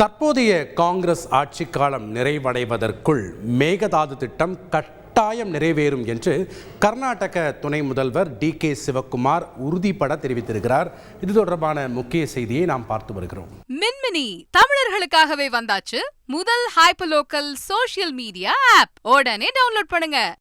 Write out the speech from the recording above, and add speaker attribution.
Speaker 1: தற்போதைய காங்கிரஸ் ஆட்சி காலம் நிறைவடைவதற்குள் மேகதாது திட்டம் கட்டாயம் நிறைவேறும் என்று கர்நாடக துணை முதல்வர் டி கே சிவக்குமார் உறுதிபட தெரிவித்திருக்கிறார். இது தொடர்பான முக்கிய செய்தியை நாம் பார்த்து வருகிறோம்.
Speaker 2: மின்மினி தமிழர்களுக்காகவே வந்தாச்சு. முதல் hyper local social media app உடனே டவுன்லோட் பண்ணுங்க.